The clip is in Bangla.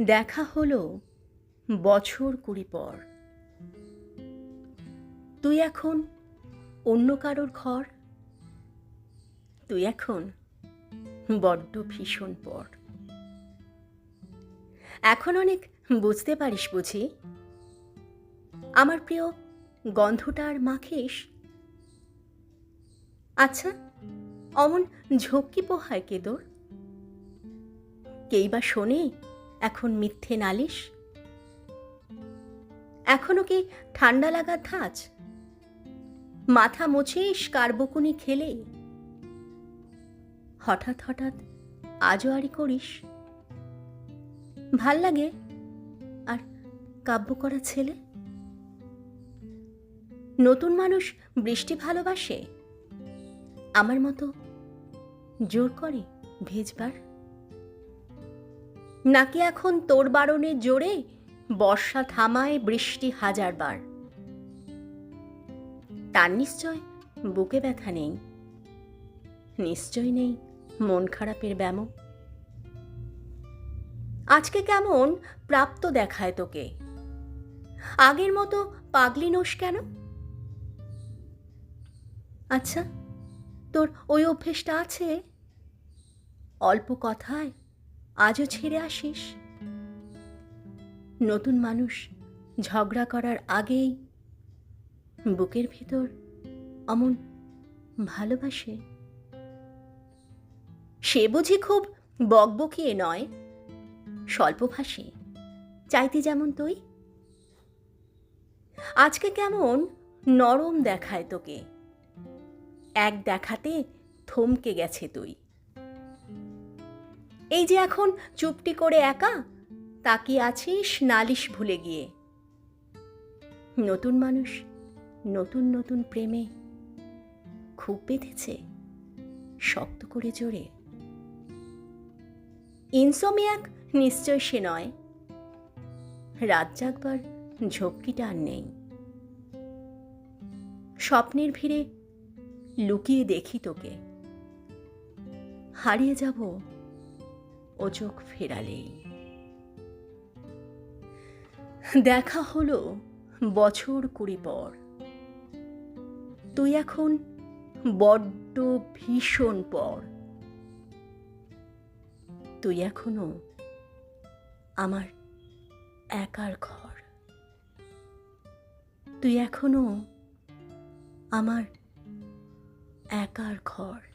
দেখা হলো বছর কুড়ি পর। তুই এখন অন্য কারোর ঘর? তুই এখন বড্ড ভীষণ পর। এখন অনেক বুঝতে পারিস বুঝি? আমার প্রিয় গন্ধটা আর মাখিস? আচ্ছা অমন ঝক্কি পোহায় কে তোর? কেই বা শোনে এখন মিথ্যে নালিশ? এখনও কি ঠান্ডা লাগার ধাঁচ? মাথা মুছিস কারবকুনি খেলে হঠাৎ হঠাৎ আজও আড়ি করিস? ভালো লাগে? আর কাব্য করা ছেলে? নতুন মানুষ বৃষ্টি ভালোবাসে? আমার মতো জোর করে ভেজবার? নাকি এখন তোর বারণে জোরে বর্ষা থামায় বৃষ্টি হাজারবার? তার নিশ্চয় বুকে ব্যথা নেই। নিশ্চয় নেই মন খারাপের ব্যামো। আজকে কেমন প্রাপ্ত দেখায় তোকে? আগের মতো পাগলি নোস কেন? আচ্ছা তোর ওই অভ্যেসটা আছে? অল্প কথায় আজও ছেড়ে আসিস? নতুন মানুষ ঝগড়া করার আগেই বুকের ভিতর অমন ভালোবাসে। সে বুঝি খুব বকবকিয়ে নয় স্বল্পভাষী চাইতে যেমন তুই। আজকে কেমন নরম দেখায় তোকে। এক দেখাতে থমকে গেছে তুই। এই যে এখন চুপটি করে একা, তাকিয়ে আছিস নালিশ ভুলে গিয়ে। নতুন মানুষ, নতুন নতুন প্রেমে খুব বেঁধেছে, শক্ত করে জোরে। ইনসোমিয়াক নিশ্চয় সে নয়। রাত জাগবার ঝক্কিটা আর নেই। স্বপ্নের ভিড়ে লুকিয়ে দেখি তোকে। হারিয়ে যাব ও চোখ ফেরালেই। দেখা হলো বছর কুড়ি পর। তুই এখন বড্ড ভীষণ পর। তুই এখনও আমার একার ঘর। তুই এখনও আমার একার ঘর।